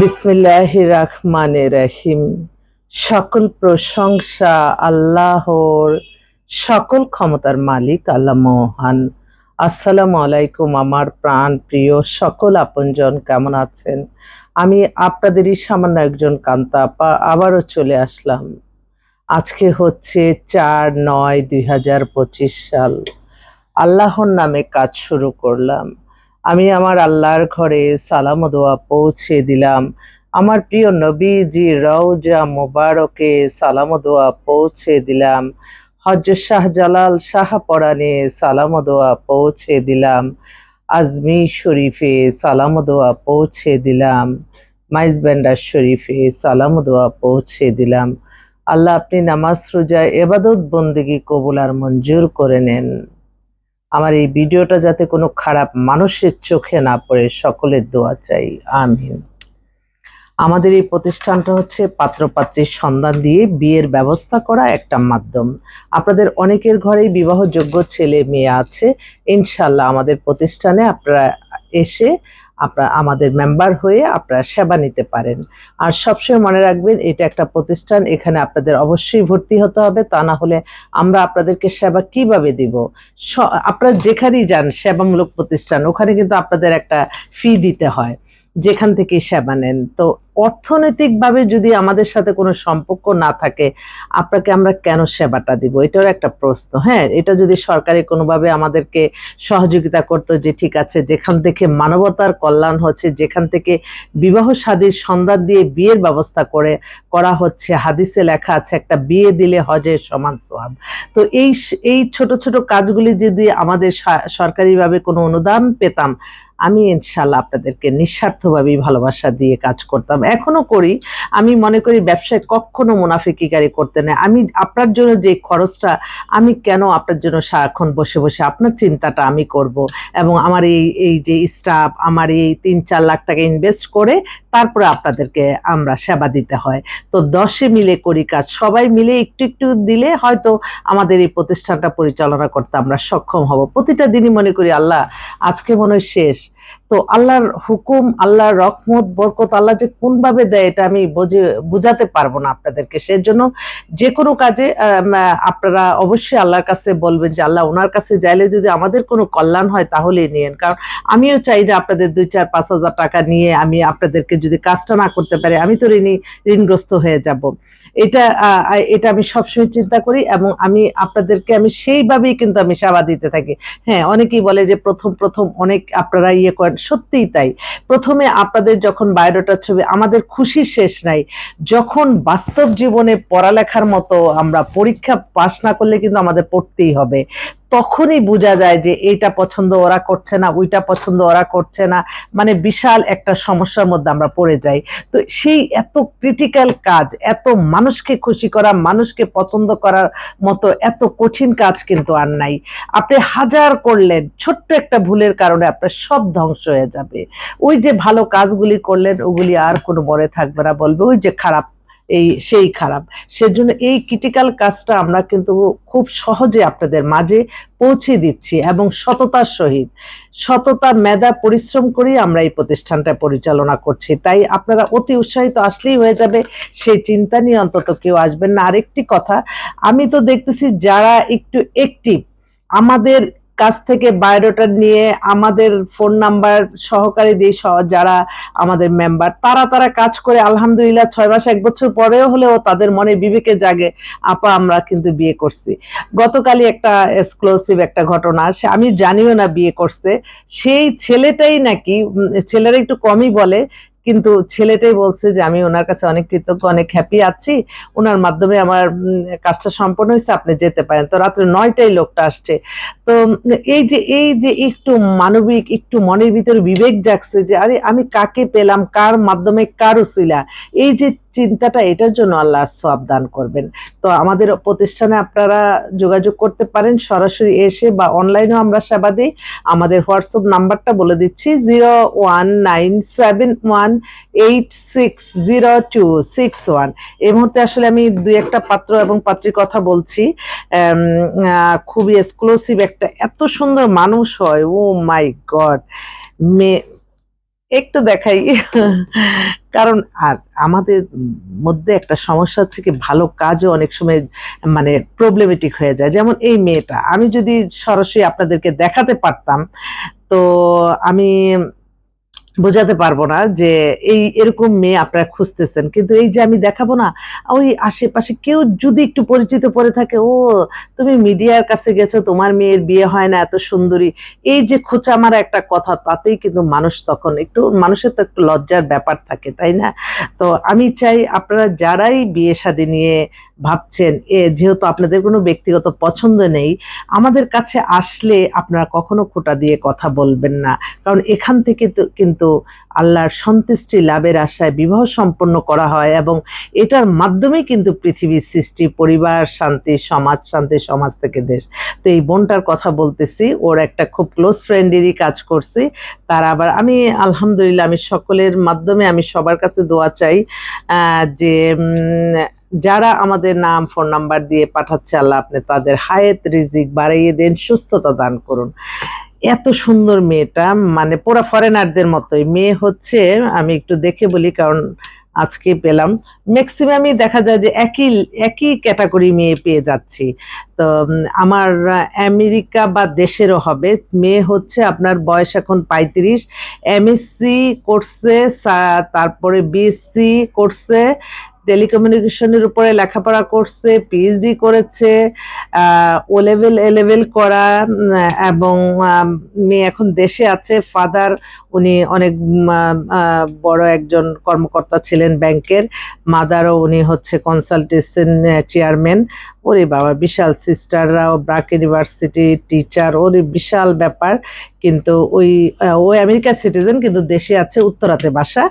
বিসমিল্লাহ রহমান রহিম সকল প্রশংসা আল্লাহর সকল ক্ষমতার মালিক, আল্লাহ মহান। আসসালামু আলাইকুম আমার প্রাণ প্রিয় সকল আপনজন, কেমন আছেন? আমি আপনাদেরই সামান্য একজন কান্তা আপা আবারও চলে আসলাম। আজকে হচ্ছে চার নয় দুই সাল। আল্লাহর নামে কাজ শুরু করলাম। আমি আমার আল্লাহর ঘরে সালাম দোয়া পৌঁছে দিলাম। আমার প্রিয় নবীজি রওজা মোবারকে সালাম দোয়া পৌঁছে দিলাম। হজ শাহজালাল শাহ পরানে সালাম দোয়া পৌঁছে দিলাম। আজমি শরীফে সালাম দোয়া পৌঁছে দিলাম। মাইজ ব্যান্ডার শরীফে সালাম দোয়া পৌঁছে দিলাম। আল্লাহ আপনি নামাজ রোজা এবাদত বন্দিগি কবুল আর মঞ্জুর করে নেন। আমার এই ভিডিওটা যাতে কোনো খারাপ মানুষের চোখে না পড়ে, সকলের দোয়া চাই। আমিন। আমাদের এই প্রতিষ্ঠানটা হচ্ছে পাত্রপাত্রীর সন্ধান দিয়ে বিয়ের ব্যবস্থা করা একটা মাধ্যম। আপনাদের অনেকের ঘরেই বিবাহযোগ্য ছেলে মেয়ে আছে। ইনশাল্লাহ আমাদের প্রতিষ্ঠানে আপনারা এসে আপনারা, আমাদের মেম্বার হয়ে আপনারা সেবা নিতে পারেন। আর সবসময় মনে রাখবেন, এটা একটা প্রতিষ্ঠান, এখানে আপনাদের অবশ্যই ভর্তি হতে হবে। তা না হলে আমরা আপনাদেরকে সেবা কীভাবে দিব? আপনারা যেখানেই যান, সেবামূলক প্রতিষ্ঠান, ওখানে কিন্তু আপনাদের একটা ফি দিতে হয়। যেখান থেকে সেবা নেন। তো অর্থনৈতিকভাবে যদি আমাদের সাথে কোনো সম্পর্ক না থাকে, আপনাকে আমরা কেন সেবাটা দিব? এটাও একটা প্রশ্ন হ্যাঁ? এটা যদি সরকারি কোনোভাবে আমাদেরকে সহযোগিতা করতো যে, ঠিক আছে, যেখান থেকে মানবতার কল্যাণ হচ্ছে, যেখান থেকে বিবাহ শাদীর সন্ধান দিয়ে বিয়ের ব্যবস্থা করে, করা হচ্ছে, হাদিসে লেখা আছে, একটা বিয়ে দিলে হজের সমান সোয়াব তো এই এই ছোট ছোট কাজগুলি যদি আমাদের সরকারিভাবে কোনো অনুদান পেতাম আমি ইনশাল্লাহ আপনাদেরকে নিঃস্বার্থভাবেই ভালোবাসা দিয়ে কাজ করতাম। এখনও করি। আমি মনে করি ব্যবসায় কখনো মুনাফিকিকারি করতে নেই। আমি আপনার জন্য যে খরচটা, আমি কেন আপনার জন্য সারাক্ষণ বসে বসে আপনার চিন্তাটা আমি করব এবং আমার এই এই যে স্টাফ আমার এই তিন চার লাখ টাকা ইনভেস্ট করে তারপরে আপনাদেরকে আমরা সেবা দিতে হয়। তো দশে মিলে করি কাজ। সবাই মিলে একটু একটু দিলে হয়তো আমাদের এই প্রতিষ্ঠানটা পরিচালনা করতে আমরা সক্ষম হব। প্রতিটা দিনই মনে করি, আল্লাহ, আজকে মনে হয় শেষ। তো আল্লাহর হুকুম, আল্লাহর রহমত, বরকত আল্লাহ যে কোনভাবে দেয় এটা আমি বুঝে, বুঝাতে পারব না আপনাদেরকে। সেজন্য যে কোনো কাজে আপনারা অবশ্যই আল্লাহর কাছে বলবেন যে আল্লাহ ওনার কাছে যাইলে যদি আমাদের কোনো কল্যাণ হয় তাহলেই নিয়েন। কারণ আমিও চাই যে আপনাদের দুই চার পাঁচ হাজার টাকা নিয়ে আমি আপনাদেরকে যদি কাজটা না করতে পারি, আমি তো ঋণী, ঋণগ্রস্ত হয়ে যাব। এটা এটা আমি সবসময় চিন্তা করি এবং আমি আপনাদেরকে আমি সেইভাবেই কিন্তু আমি সেবা দিতে থাকি। হ্যাঁ অনেকেই বলে যে প্রথম প্রথম অনেক আপনারা ইয়ে করেন। সত্যিই তাই। প্রথমে আপনাদের যখন বায়োডাটার ছবি, আমাদের খুশি শেষ নাই। যখন বাস্তব জীবনে পড়ালেখার মতো আমরা পরীক্ষা পাশ না করলে কিন্তু আমাদের পড়তেই হবে। তখনই বোঝা যায় যে এইটা পছন্দ ওরা করছে না, ওইটা পছন্দ ওরা করছে না। মানে বিশাল একটা সমস্যার মধ্যে আমরা পড়ে যাই। তো সেই এত ক্রিটিক্যাল কাজ, এত মানুষকে খুশি করা, মানুষকে পছন্দ করার মতো এত কঠিন কাজ কিন্তু আর নাই। আপনি হাজার করলেন, ছোট্ট একটা ভুলের কারণে আপনার সব ধ্বংস হয়ে যাবে। ওই যে ভালো কাজগুলি করলেন, ওগুলি আর কোনো মনে থাকবে না, বলবে, ওই যে খারাপ এই সেই খারাপ। সেজন্য এই ক্রিটিক্যাল কাজটা আমরা কিন্তু খুব সহজে আপনাদের মাঝে পৌঁছে দিচ্ছি এবং সততার সহিত। সততা, মেধা, পরিশ্রম করেই আমরা এই প্রতিষ্ঠানটা পরিচালনা করছি। তাই আপনারা অতি উৎসাহিত আসলেই হয়ে যাবে, সেই চিন্তা নিয়ে অন্তত কেউ আসবেন না। আরেকটি কথা, আমি তো দেখতেছি যারা একটু অ্যাক্টিভ আমাদের কাছ থেকে বায়োডাটা নিয়ে আমাদের ফোন নাম্বার সহকারে দিয়ে যারা আমাদের মেম্বার তারা তারা কাজ করে, আলহামদুলিল্লাহ ছয় মাস এক বছর পরেও হলেও তাদের মনে বিবেকে জাগে, আপা, আমরা কিন্তু বিয়ে করছি। গতকালই একটা এক্সক্লুসিভ একটা ঘটনা, সে আমি জানিও না বিয়ে করছে। সেই ছেলেটাই নাকি ছেলেরা একটু কমই বলে কিন্তু ছেলেটাই বলছে যে, আমি ওনার কাছে অনেক কৃতজ্ঞ, অনেক হ্যাপি আছি। ওনার মাধ্যমে আমার কাজটা সম্পন্ন হয়েছে, আপনি যেতে পারেন। তো রাত্রে নয়টাই লোকটা আসছে। তো এই যে এই যে একটু মানবিক, একটু মনের ভিতরে বিবেক জাগছে যে, আরে, আমি কাকে পেলাম? কার মাধ্যমে? কার উসিলা? এই যে চিন্তাটা এটার জন্য আল্লাহ সব দান করবেন। তো আমাদের প্রতিষ্ঠানে আপনারা যোগাযোগ করতে পারেন, সরাসরি এসে বা অনলাইনেও আমরা সেবা দিই। আমাদের হোয়াটসঅ্যাপ নাম্বারটা বলে দিচ্ছি, zero one nine seven one eight six zero two six one. এই মুহূর্তে আসলে আমি দুই একটা পাত্র এবং পাত্রীর কথা বলছি। খুবই এক্সক্লুসিভ একটা, এত সুন্দর মানুষ হয়, ও মাই গড মে একটু দেখাই। কারণ আর আমাদের মধ্যে একটা সমস্যা হচ্ছে কি, ভালো কাজও অনেক সময় মানে প্রবলেমেটিক হয়ে যায়। যেমন এই মেয়েটা, আমি যদি সরাসরি আপনাদেরকে দেখাতে পারতাম, তো আমি বোঝাতে পারব না যে এই এরকম মেয়ে আপনারা খুঁজতেছেন। কিন্তু এই যে আমি দেখাবো না, ওই আশেপাশে কেউ যদি একটু পরিচিত পড়ে থাকে, ও, তুমি মিডিয়ার কাছে গেছো, তোমার মেয়ের বিয়ে হয় না, এত সুন্দরী। এই যে খোঁচা মারা একটা কথা, তাতেই কিন্তু মানুষ তখন একটু, মানুষের তো একটু লজ্জার ব্যাপার থাকে, তাই না? তো আমি চাই আপনারা যারাই বিয়ে শাদী নিয়ে ভাবছেন, এ যেহেতু আপনাদের কোনো ব্যক্তিগত পছন্দ নেই, আমাদের কাছে আসলে আপনারা কখনো খোটা দিয়ে কথা বলবেন না। কারণ এখান থেকে তো কিন্তু আল্লাহর সন্তুষ্টি লাভের আশায় বিবাহ সম্পন্ন করা হয় এবং এটার মাধ্যমেই কিন্তু পৃথিবীর সৃষ্টি, পরিবার, শান্তি, সমাজ শান্তি, সমাজ থেকে দেশ। তো এই বোনটার কথা বলতেছি, ওর একটা খুব ক্লোজ ফ্রেন্ডেরই কাজ করছি। তার আবার আমি, আলহামদুলিল্লাহ, আমি সকলের মাধ্যমে আমি সবার কাছে দোয়া চাই যে যারা আমাদের নাম ফোন নাম্বার দিয়ে পাঠাচ্ছে, আল্লাহ আপনি তাদের হায়েত, রিজিক বাড়িয়ে দেন, সুস্থতা দান করুন। এত সুন্দর মেয়েটা মানে পুরা ফরেনারদের মতোই। মেয়ে হচ্ছে, আমি একটু দেখে বলি, কারণ আজকে পেলাম। ম্যাক্সিমামই দেখা যায় যে একই একই ক্যাটাগরি মেয়ে পেয়ে যাচ্ছি। তো আমার আমেরিকা বা দেশেরও হবে। মেয়ে হচ্ছে আপনার বয়স এখন পঁয়ত্রিশ। এমএসসি করছে তারপরে বিএসসি করছে টেলিকমিউনিকেশনের উপরে লেখাপড়া করছে পিএইচডি করেছে ও লেভেল এ লেভেল করা এবং মেয়ে এখন দেশে আছে। ফাদার উনি অনেক বড় একজন কর্মকর্তা ছিলেন ব্যাংকের। মাদারও উনি হচ্ছে কনসালটেশন চেয়ারম্যান ওরে বাবা বিশাল সিস্টাররাও ব্রাক ইউনিভার্সিটি টিচার ওরে বিশাল ব্যাপার। কিন্তু ওই আহ, ও আমেরিকার সিটিজেন কিন্তু দেশে আছে উত্তরাতে বাসা।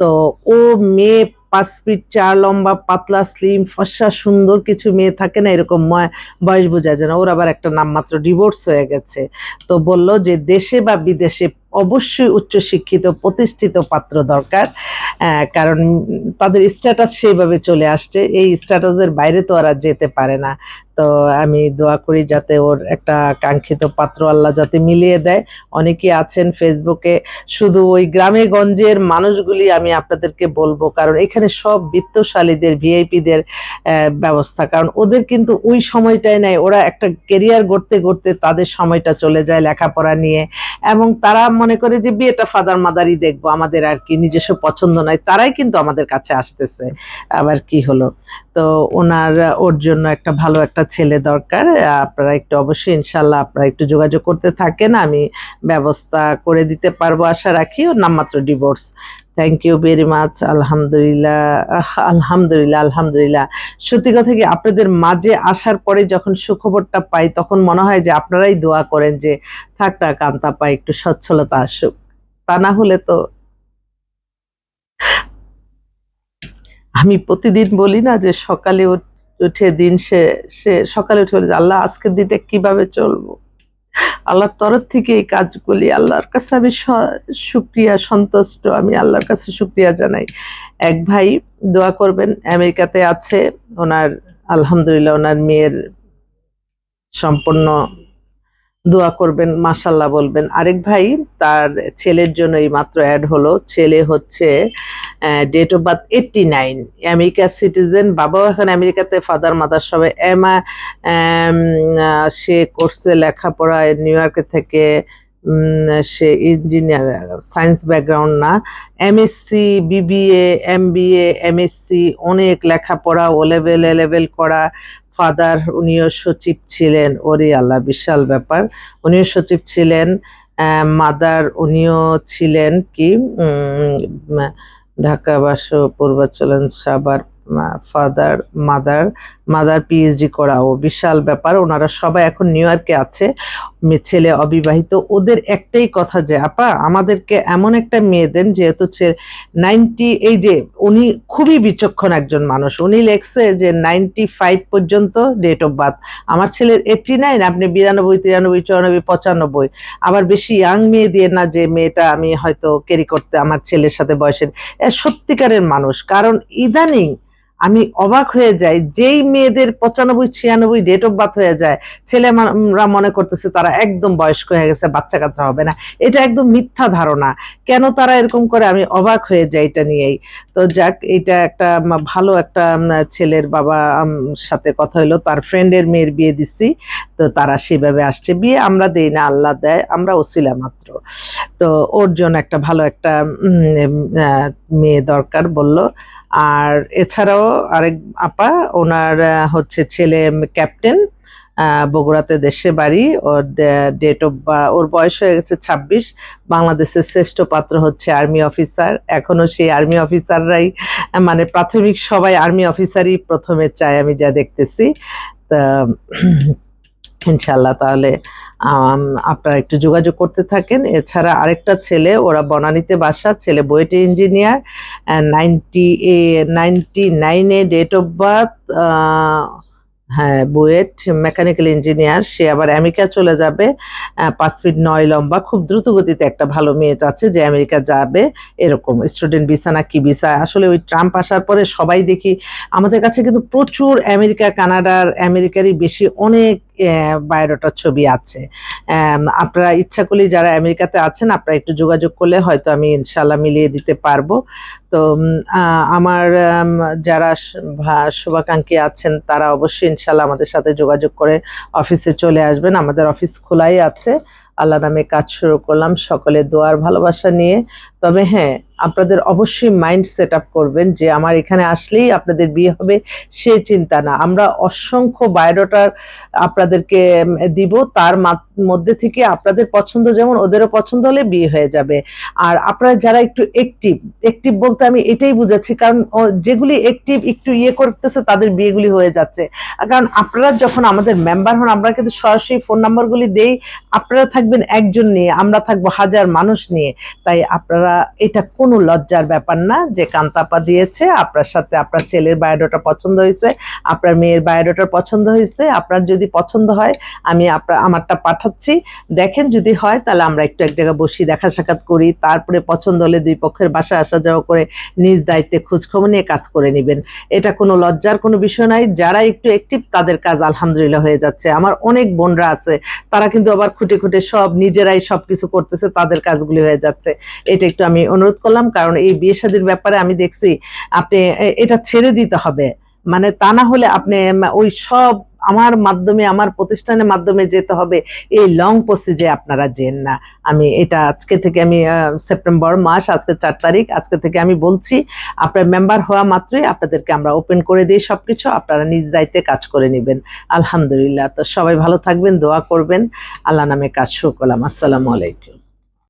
তো ও মেয়ে পাঁচ ফিট চার, লম্বা, পাতলা স্লিম ফসা সুন্দর কিছু মেয়ে থাকে না, এরকম ময়- বয়স বোঝা যায় না। ওর আবার একটা নামমাত্র ডিভোর্স হয়ে গেছে। তো বলল যে দেশে বা বিদেশে অবশ্যই উচ্চশিক্ষিত, প্রতিষ্ঠিত পাত্র দরকার। কারণ তাদের স্ট্যাটাস সেইভাবে চলে আসছে। এই স্ট্যাটাসের বাইরে তো ওরা যেতে পারে না। তো আমি দোয়া করি যাতে ওর একটা কাঙ্ক্ষিত পাত্র আল্লাহ যাতে মিলিয়ে দেয়। অনেকে আছেন ফেসবুকে শুধু ওই গ্রামে গঞ্জের মানুষগুলি আমি আপনাদেরকে বলব, কারণ এখানে সব বিত্তশালীদের ভিআইপিদের ব্যবস্থা। কারণ ওদের কিন্তু ওই সময়টাই নেয় ওরা একটা কেরিয়ার গড়তে গড়তে তাদের সময়টা চলে যায় লেখাপড়া নিয়ে। এবং তারা মনে করে যে বিয়েটা ফাদার মাদারই দেখব, আমাদের আর কি নিজস্ব পছন্দ নয়, তারাই কিন্তু আমাদের কাছে আসতেছে। আবার কি হলো? তো ওনার, ওর জন্য একটা ভালো একটা ছেলে দরকার, আপনারা একটু অবশ্যই ইনশাল্লাহ আপনারা একটু যোগাযোগ করতে থাকেন, আমি ব্যবস্থা করে দিতে পারব, আশা রাখি, ওর নামমাত্র divorce thank you very much আলহামদুলিল্লাহ আলহামদুলিল্লাহ আলহামদুলিল্লাহ সত্যি কথা কি আপনাদের মাঝে আসার পরে যখন সুখবরটা পাই তখন মনে হয় যে আপনারাই দোয়া করেন যে থাক না কান্তা পাই একটু সচ্ছলতা আসুক। তা না হলে তো আমি প্রতিদিন বলি না যে সকালে উঠ- উঠে দিন সে সে সকালে উঠে বলে যে, আল্লাহ আজকের দিনটা কীভাবে চলবো? আল্লাহর তরফ থেকে এই কাজগুলি আল্লাহর কাছে আমি সুক্রিয়া সন্তুষ্ট। আমি আল্লাহর কাছে সুক্রিয়া জানাই। এক ভাই দোয়া করবেন, আমেরিকাতে আছে। ওনার, আলহামদুলিল্লাহ, ওনার মেয়ের সম্পূর্ণ দোয়া করবেন মাশাল্লাহ বলবেন। আরেক ভাই, তার ছেলের জন্য এই মাত্র অ্যাড হলো, ছেলে হচ্ছে date of birth eighty nine আমেরিকার সিটিজেন বাবাও এখন আমেরিকাতে ফাদার মাদার সবাই। এমা সে করছে লেখাপড়া নিউ ইয়র্কে থেকে সে ইঞ্জিনিয়ার সায়েন্স ব্যাকগ্রাউন্ড না। এমএসসি বিবিএ এমবিএ এমএসসি অনেক লেখাপড়া ও লেভেল এ লেভেল করা। ফাদার, উনিও সচিব ছিলেন ওরে আল্লাহ, বিশাল ব্যাপার। উনিও সচিব ছিলেন মাদার উনিও ছিলেন কি ঢাকা বাস পূর্বাচলন সাবার ফাদার, মাদার। মাদার পিএইচডি করা ও বিশাল ব্যাপার। ওনারা সবাই এখন নিউ ইয়র্কে আছে। ছেলে অবিবাহিত। ওদের একটাই কথা যে, আপা, আমাদেরকে এমন একটা মেয়ে দেন যেহেতু নাইনটি এই যে, উনি খুবই বিচক্ষণ একজন মানুষ। উনি লেখছে যে নাইনটি ফাইভ পর্যন্ত ডেট অফ বার্থ আমার ছেলের এইটটি নাইন আপনি বিরানব্বই, তিরানব্বই, চুরানব্বই, পঁচানব্বই। আবার বেশি ইয়াং মেয়ে দিয়ে না যে, মেয়েটা আমি হয়তো ক্যারি করতে আমার ছেলের সাথে বয়সের। সত্যিকারের মানুষ। কারণ ইদানিং আমি অবাক হয়ে যাই, যেই মেয়েদের পঁচানব্বই, ছিয়ানব্বই ডেট অফ বার্থ হয়ে যায় ছেলে ছেলেরা মনে করতেছে তারা একদম বয়স্ক হয়ে গেছে, বাচ্চা কাচ্চা হবে না। এটা একদম মিথ্যা ধারণা। কেন তারা এরকম করে? আমি অবাক হয়ে যাই এটা নিয়েই। তো যাক, এটা একটা ভালো একটা ছেলের বাবা সাথে কথা হলো। তার ফ্রেন্ডের মেয়ের বিয়ে দিচ্ছি তো তারা সেভাবে আসছে। বিয়ে আমরা দেই না, আল্লাহ দেয়, আমরা ওসিলা মাত্র। তো ওর জন্য একটা ভালো একটা মেয়ে দরকার বলল। আর এছাড়াও আরেক আপা, ওনার হচ্ছে ছেলে ক্যাপ্টেন বগুড়াতে দেশে বাড়ি। ওর ডেট অফ বা, ওর বয়স হয়ে গেছে ছাব্বিশ। বাংলাদেশের শ্রেষ্ঠ পাত্র হচ্ছে আর্মি অফিসার এখনও সেই আর্মি অফিসাররাই মানে প্রাথমিক সবাই আর্মি অফিসারই প্রথমে চায় আমি যা দেখতেছি। তা ইনশাল্লাহ তাহলে আপনারা একটু যোগাযোগ করতে থাকেন। এছাড়া আরেকটা ছেলে, ওরা বনানীতে বাসা, ছেলে বুয়েটের ইঞ্জিনিয়ার নাইনটি এ নাইনটি নাইনে ডেট অফ বার্থ হ্যাঁ বুয়েট মেকানিক্যাল ইঞ্জিনিয়ার সে আবার আমেরিকা চলে যাবে পাঁচ ফিট নয় লম্বা, খুব দ্রুত গতিতে একটা ভালো মেয়ে চাচ্ছে যে আমেরিকা যাবে, এরকম। স্টুডেন্ট ভিসা না কি ভিসা আসলে ওই ট্রাম্প আসার পরে সবাই দেখি, আমাদের কাছে কিন্তু প্রচুর আমেরিকা, কানাডার আমেরিকারই বেশি অনেক বায়োডাটার ছবি আছে। আপনারা ইচ্ছা করলে যারা আমেরিকাতে আছেন, আপনারা একটু যোগাযোগ করলে হয়তো আমি ইনশাল্লাহ মিলিয়ে দিতে পারব। তো আমার যারা শুভাকাঙ্ক্ষী আছেন, তারা অবশ্যই ইনশাল্লাহ আমাদের সাথে যোগাযোগ করে অফিসে চলে আসবেন। আমাদের অফিস খোলাই আছে। আল্লাহ নামে কাজ শুরু করলাম। সকলে দোয়ার ভালোবাসা নিয়ে তবে হ্যাঁ আপনাদের অবশ্যই মাইন্ড সেট আপ করবেন যে আমার এখানে আসলেই আপনাদের বিয়ে হবে, সে চিন্তা না। আমরা অসংখ্য বায়োডাটার আপনাদেরকে দিব, তার মধ্যে থেকে আপনাদের পছন্দ যেমন ওদেরও পছন্দ হলে বিয়ে হয়ে যাবে। আর আপনারা যারা একটু অ্যাক্টিভ অ্যাক্টিভ বলতে আমি এটাই বুঝাচ্ছি, কারণ যেগুলি অ্যাক্টিভ একটু ইয়ে করতেছে, তাদের বিয়েগুলি হয়ে যাচ্ছে। কারণ আপনারা যখন আমাদের মেম্বার হন, আমরা কিন্তু সরাসরি ফোন নাম্বারগুলি দেই, আপনারা থাকবেন একজন নিয়ে, আমরা থাকব হাজার মানুষ নিয়ে। তাই আপনারা এটা কোনো লজ্জার ব্যাপার না যে কান্তাপা দিয়েছে, আপনার সাথে আপনার ছেলের বায়োডাটা পছন্দ হয়েছে, আপনার মেয়ের বায়োডাটা পছন্দ হয়েছে, আপনার যদি পছন্দ হয়, আমি আপনার আমারটা পাঠাচ্ছি। দেখেন যদি হয়, তাহলে আমরা একটু এক জায়গায় বসি, দেখা সাক্ষাৎ করি, তারপরে পছন্দ হলে দুই পক্ষের বাসায় আসা যাওয়া করে নিজ দায়িত্বে খোঁজখবর নিয়ে কাজ করে নেবেন। এটা কোনো লজ্জার কোনো বিষয় নাই, যারা একটু অ্যাক্টিভ তাদের কাজ আলহামদুলিল্লাহ হয়ে যাচ্ছে। আমার অনেক বোনরা আছে, তারা কিন্তু আবার খুঁটে খুঁটে সব নিজেরাই সব কিছু করতেছে, তাদের কাজগুলি হয়ে যাচ্ছে। এটা একটু আমি অনুরোধ করলাম, কারণ এই বিয়ে শাদীর ব্যাপারে আমি দেখছি আপনি এটা ছেড়ে দিতে হবে। মানে তা না হলে আপনি ওই সব আমার মাধ্যমে, আমার প্রতিষ্ঠানের মাধ্যমে যেতে হবে। এই লং প্রসিজে আপনারা যেন না। আমি এটা আজকে থেকে আমি সেপ্টেম্বর মাস, আজকে চার তারিখ, আজকে থেকে আমি বলছি, আপনার মেম্বার হওয়া মাত্রই আপনাদেরকে আমরা ওপেন করে দিই সব কিছু আপনারা নিজ দায়িত্বে কাজ করে নেবেন। আলহামদুলিল্লাহ। তো সবাই ভালো থাকবেন, দোয়া করবেন। আল্লাহ নামে কাজ শুরু করলাম। আসসালামু আলাইকুম।